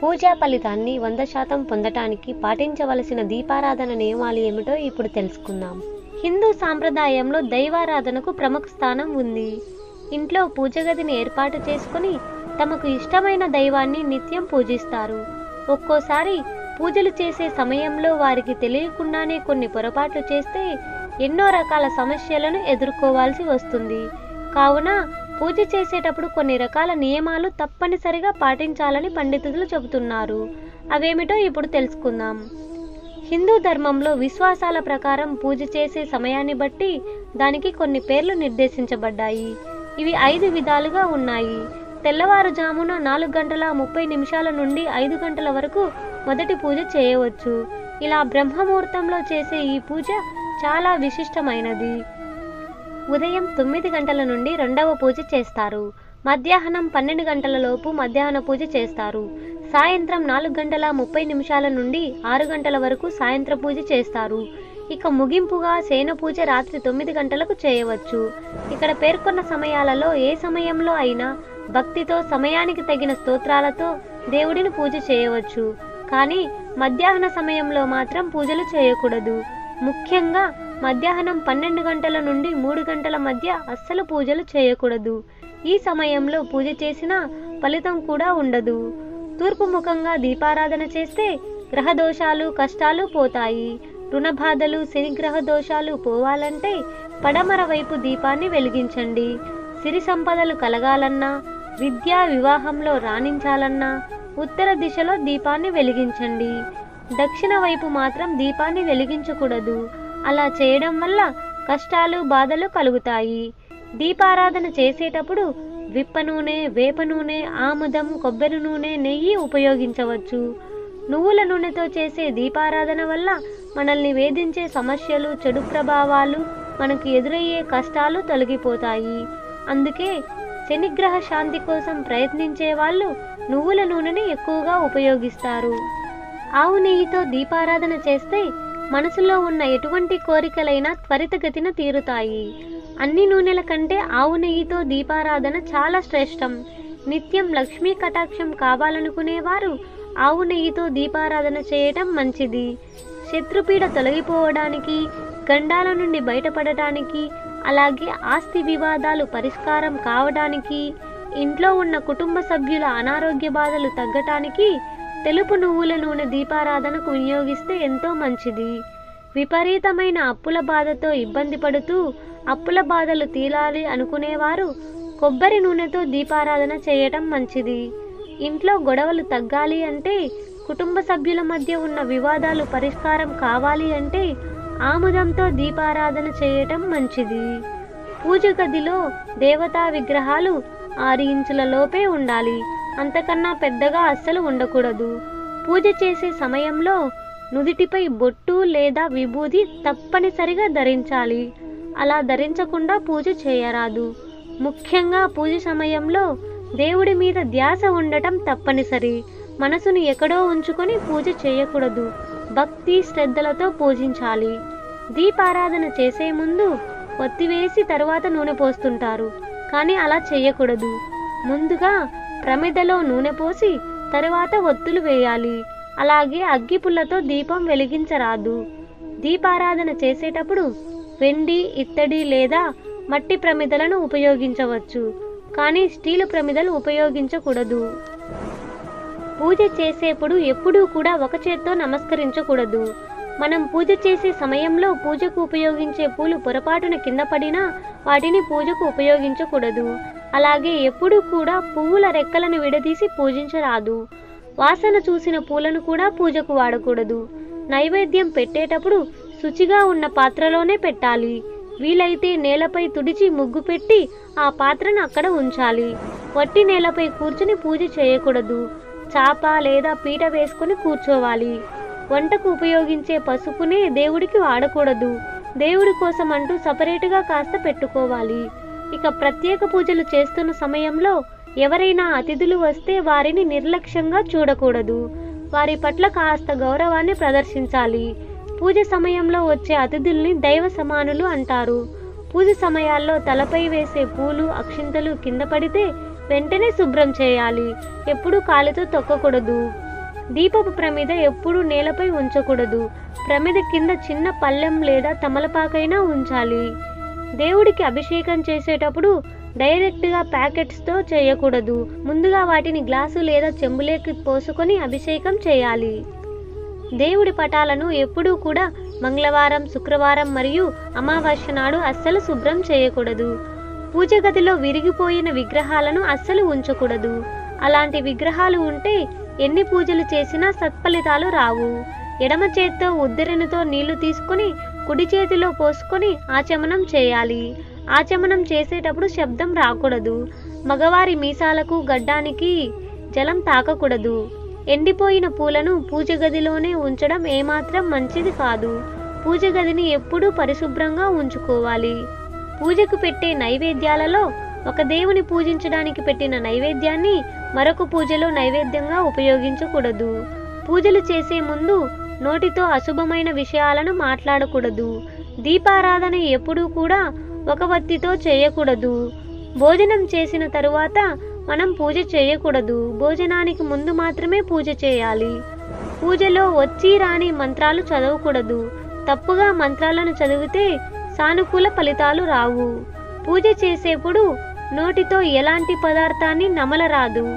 పూజా ఫలితాన్ని వంద శాతం పొందటానికి పాటించవలసిన దీపారాధన నియమాలు ఏమిటో ఇప్పుడు తెలుసుకుందాం. హిందూ సాంప్రదాయంలో దైవారాధనకు ప్రముఖ స్థానం ఉంది. ఇంట్లో పూజ గదిని ఏర్పాటు చేసుకుని తమకు ఇష్టమైన దైవాన్ని నిత్యం పూజిస్తారు. ఒక్కోసారి పూజలు చేసే సమయంలో వారికి తెలియకుండానే కొన్ని పొరపాట్లు చేస్తే ఎన్నో రకాల సమస్యలను ఎదుర్కోవాల్సి వస్తుంది. కావున పూజ చేసేటప్పుడు కొన్ని రకాల నియమాలు తప్పనిసరిగా పాటించాలని పండితులు చెబుతున్నారు. అవేమిటో ఇప్పుడు తెలుసుకుందాం. హిందూ ధర్మంలో విశ్వాసాల ప్రకారం పూజ చేసే సమయాన్ని బట్టి దానికి కొన్ని పేర్లు నిర్దేశించబడ్డాయి. ఇవి ఐదు విధాలుగా ఉన్నాయి. తెల్లవారుజామున నాలుగు గంటల ముప్పై నిమిషాల నుండి ఐదు గంటల వరకు మొదటి పూజ చేయవచ్చు. ఇలా బ్రహ్మముహూర్తంలో చేసే ఈ పూజ చాలా విశిష్టమైనది. ఉదయం తొమ్మిది గంటల నుండి రెండవ పూజ చేస్తారు. మధ్యాహ్నం పన్నెండు గంటల లోపు మధ్యాహ్న పూజ చేస్తారు. సాయంత్రం నాలుగు గంటల ముప్పై నిమిషాల నుండి ఆరు గంటల వరకు సాయంత్ర పూజ చేస్తారు. ఇక ముగింపుగా శయన పూజ రాత్రి తొమ్మిది గంటలకు చేయవచ్చు. ఇక్కడ పేర్కొన్న సమయాలలో ఏ సమయంలో అయినా భక్తితో సమయానికి తగిన స్తోత్రాలతో దేవుడిని పూజ చేయవచ్చు. కానీ మధ్యాహ్న సమయంలో మాత్రం పూజలు చేయకూడదు. ముఖ్యంగా మధ్యాహ్నం పన్నెండు గంటల నుండి మూడు గంటల మధ్య అస్సలు పూజలు చేయకూడదు. ఈ సమయంలో పూజ చేసినా ఫలితం కూడా ఉండదు. తూర్పు ముఖంగా దీపారాధన చేస్తే గ్రహ దోషాలు కష్టాలు పోతాయి. రుణబాధలు శనిగ్రహ దోషాలు పోవాలంటే పడమర వైపు దీపాన్ని వెలిగించండి. సిరి సంపదలు కలగాలన్నా విద్యా వివాహంలో రాణించాలన్నా ఉత్తర దిశలో దీపాన్ని వెలిగించండి. దక్షిణ వైపు మాత్రం దీపాన్ని వెలిగించకూడదు. అలా చేయడం వల్ల కష్టాలు బాధలు కలుగుతాయి. దీపారాధన చేసేటప్పుడు విప్ప నూనె వేప నూనె ఆముదం కొబ్బరి నూనె నెయ్యి ఉపయోగించవచ్చు. నువ్వుల నూనెతో చేసే దీపారాధన వల్ల మనల్ని వేధించే సమస్యలు చెడు ప్రభావాలు మనకు ఎదురయ్యే కష్టాలు తొలగిపోతాయి. అందుకే శనిగ్రహ శాంతి కోసం ప్రయత్నించే వాళ్ళు నువ్వుల నూనెని ఎక్కువగా ఉపయోగిస్తారు. ఆవు నెయ్యితో దీపారాధన చేస్తే మనసులో ఉన్న ఎటువంటి కోరికలైనా త్వరితగతిన తీరుతాయి. అన్ని నూనెల కంటే ఆవు నెయ్యితో దీపారాధన చాలా శ్రేష్టం. నిత్యం లక్ష్మీ కటాక్షం కావాలనుకునేవారు ఆవు నెయ్యితో దీపారాధన చేయటం మంచిది. శత్రుపీడ తొలగిపోవడానికి గండాల నుండి బయటపడటానికి అలాగే ఆస్తి వివాదాలు పరిష్కారం కావడానికి ఇంట్లో ఉన్న కుటుంబ సభ్యుల అనారోగ్య బాధలు తగ్గటానికి తెలుపు నువ్వుల నూనె దీపారాధనకు వినియోగిస్తే ఎంతో మంచిది. విపరీతమైన అప్పుల బాధతో ఇబ్బంది పడుతూ అప్పుల బాధలు తీరాలి అనుకునేవారు కొబ్బరి నూనెతో దీపారాధన చేయటం మంచిది. ఇంట్లో గొడవలు తగ్గాలి అంటే కుటుంబ సభ్యుల మధ్య ఉన్న వివాదాలు పరిష్కారం కావాలి అంటే ఆముదంతో దీపారాధన చేయటం మంచిది. పూజ గదిలో దేవతా విగ్రహాలు ఆరు ఇంచుల లోపే ఉండాలి. అంతకన్నా పెద్దగా అస్సలు ఉండకూడదు. పూజ చేసే సమయంలో నుదిటిపై బొట్టు లేదా విభూది తప్పనిసరిగా ధరించాలి. అలా ధరించకుండా పూజ చేయరాదు. ముఖ్యంగా పూజ సమయంలో దేవుడి మీద ధ్యాస ఉండటం తప్పనిసరి. మనసును ఎక్కడో ఉంచుకొని పూజ చేయకూడదు. భక్తి శ్రద్ధలతో పూజించాలి. దీపారాధన చేసే ముందు ఒత్తివేసి తరువాత నూనె పోస్తుంటారు. కానీ అలా చేయకూడదు. ముందుగా ప్రమిదలో నూనె పోసి తరువాత ఒత్తులు వేయాలి. అలాగే అగ్గిపుల్లతో దీపం వెలిగించరాదు. దీపారాధన చేసేటప్పుడు వెండి ఇత్తడి లేదా మట్టి ప్రమిదలను ఉపయోగించవచ్చు. కానీ స్టీలు ప్రమిదలు ఉపయోగించకూడదు. పూజ చేసేప్పుడు ఎప్పుడూ కూడా ఒక చేత్తో నమస్కరించకూడదు. మనం పూజ చేసే సమయంలో పూజకు ఉపయోగించే పూలు పొరపాటున కింద పడినా వాటిని పూజకు ఉపయోగించకూడదు. అలాగే ఎప్పుడూ కూడా పువ్వుల రెక్కలను విడదీసి పూజించరాదు. వాసన చూసిన పూలను కూడా పూజకు వాడకూడదు. నైవేద్యం పెట్టేటప్పుడు శుచిగా ఉన్న పాత్రలోనే పెట్టాలి. వీలైతే నేలపై తుడిచి ముగ్గు పెట్టి ఆ పాత్రను అక్కడ ఉంచాలి. వట్టి నేలపై కూర్చుని పూజ చేయకూడదు. చాప లేదా పీట వేసుకుని కూర్చోవాలి. వంటకు ఉపయోగించే పసుపునే దేవుడికి వాడకూడదు. దేవుడి కోసం అంటూ సపరేటుగా కాస్త పెట్టుకోవాలి. ఇక ప్రత్యేక పూజలు చేస్తున్న సమయంలో ఎవరైనా అతిథులు వస్తే వారిని నిర్లక్ష్యంగా చూడకూడదు. వారి పట్ల కాస్త గౌరవాన్ని ప్రదర్శించాలి. పూజ సమయంలో వచ్చే అతిథుల్ని దైవ సమానులు అంటారు. పూజ సమయాల్లో తలపై వేసే పూలు అక్షింతలు కింద పడితే వెంటనే శుభ్రం చేయాలి. ఎప్పుడూ కాలితో తొక్కకూడదు. దీపపు ప్రమిద ఎప్పుడూ నేలపై ఉంచకూడదు. ప్రమిద కింద చిన్న పళ్ళెం లేదా తమలపాకైనా ఉంచాలి. దేవుడికి అభిషేకం చేసేటప్పుడు డైరెక్ట్గా ప్యాకెట్స్తో చేయకూడదు. ముందుగా వాటిని గ్లాసు లేదా చెంబులేకి పోసుకొని అభిషేకం చేయాలి. దేవుడి పటాలను ఎప్పుడూ కూడా మంగళవారం శుక్రవారం మరియు అమావాస్య నాడు అస్సలు శుభ్రం చేయకూడదు. పూజ గదిలో విరిగిపోయిన విగ్రహాలను అస్సలు ఉంచకూడదు. అలాంటి విగ్రహాలు ఉంటే ఎన్ని పూజలు చేసినా సత్ఫలితాలు రావు. ఎడమ చేత్తో ఉద్దరణతో నీళ్ళు తీసుకొని కుడి చేతిలో పోసుకొని ఆచమనం చేయాలి. ఆచమనం చేసేటప్పుడు శబ్దం రాకూడదు. మగవారి మీసాలకు గడ్డానికి జలం తాకకూడదు. ఎండిపోయిన పూలను పూజ గదిలోనే ఉంచడం ఏమాత్రం మంచిది కాదు. పూజ గదిని ఎప్పుడూ పరిశుభ్రంగా ఉంచుకోవాలి. పూజకు పెట్టే నైవేద్యాలలో ఒక దేవుని పూజించడానికి పెట్టిన నైవేద్యాన్ని మరొక పూజలో నైవేద్యంగా ఉపయోగించకూడదు. పూజలు చేసే ముందు నోటితో అశుభమైన విషయాలను మాట్లాడకూడదు. దీపారాధన ఎప్పుడూ కూడా ఒక వత్తితో చేయకూడదు. భోజనం చేసిన తరువాత మనం పూజ చేయకూడదు. భోజనానికి ముందు మాత్రమే పూజ చేయాలి. పూజలో వచ్చి రాని మంత్రాలు చదవకూడదు. తప్పుగా మంత్రాలను చదివితే సానుకూల ఫలితాలు రావు. పూజ చేసేప్పుడు నోటితో ఎలాంటి పదార్థాన్ని నమలరాదు.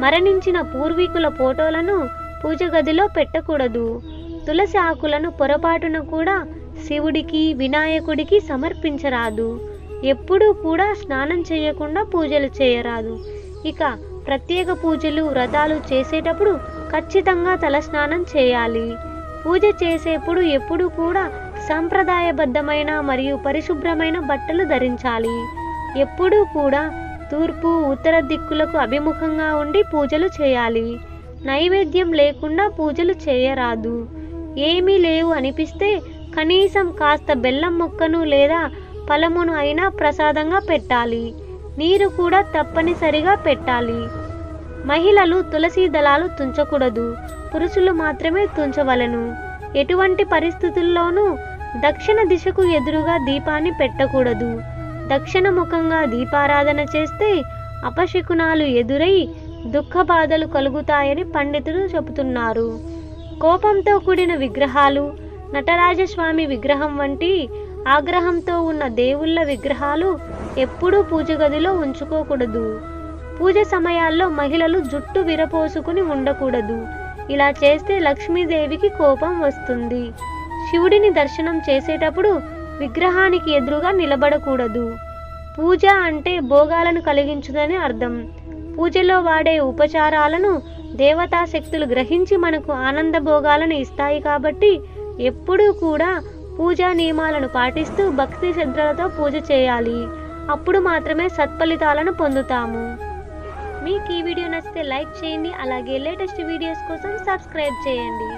మరణించిన పూర్వీకుల ఫోటోలను పూజ గదిలో పెట్టకూడదు. తులసి ఆకులను పొరపాటున కూడా శివుడికి వినాయకుడికి సమర్పించరాదు. ఎప్పుడూ కూడా స్నానం చేయకుండా పూజలు చేయరాదు. ఇక ప్రత్యేక పూజలు వ్రతాలు చేసేటప్పుడు ఖచ్చితంగా తలస్నానం చేయాలి. పూజ చేసేప్పుడు ఎప్పుడూ కూడా సాంప్రదాయబద్ధమైన మరియు పరిశుభ్రమైన బట్టలు ధరించాలి. ఎప్పుడూ కూడా తూర్పు ఉత్తర దిక్కులకు అభిముఖంగా ఉండి పూజలు చేయాలి. నైవేద్యం లేకుండా పూజలు చేయరాదు. ఏమీ లేవు అనిపిస్తే కనీసం కాస్త బెల్లం ముక్కను లేదా ఫలమును అయినా ప్రసాదంగా పెట్టాలి. నీరు కూడా తప్పనిసరిగా పెట్టాలి. మహిళలు తులసి దళాలు తుంచకూడదు. పురుషులు మాత్రమే తుంచవలెను. ఎటువంటి పరిస్థితుల్లోనూ దక్షిణ దిశకు ఎదురుగా దీపాన్ని పెట్టకూడదు. దక్షిణ ముఖంగా దీపారాధన చేస్తే అపశకునాలు ఎదురై దుఃఖ బాధలు కలుగుతాయని పండితులు చెబుతున్నారు. కోపంతో కూడిన విగ్రహాలు నటరాజస్వామి విగ్రహం వంటి ఆగ్రహంతో ఉన్న దేవుళ్ళ విగ్రహాలు ఎప్పుడూ పూజ గదిలో ఉంచుకోకూడదు. పూజ సమయాల్లో మహిళలు జుట్టు విరపోసుకుని ఉండకూడదు. ఇలా చేస్తే లక్ష్మీదేవికి కోపం వస్తుంది. శివుడిని దర్శనం చేసేటప్పుడు విగ్రహానికి ఎదురుగా నిలబడకూడదు. పూజ అంటే భోగాలను కలిగించుదని అర్థం. పూజలో వాడే ఉపచారాలను దేవతా శక్తులు గ్రహించి మనకు ఆనంద భోగాలను ఇస్తాయి కాబట్టి ఎప్పుడూ కూడా పూజా నియమాలను పాటిస్తూ భక్తి శ్రద్ధలతో పూజ చేయాలి. అప్పుడు మాత్రమే సత్ఫలితాలను పొందుతాము. మీకు ఈ వీడియో నచ్చితే లైక్ చేయండి అలాగే లేటెస్ట్ వీడియోస్ కోసం సబ్స్క్రైబ్ చేయండి.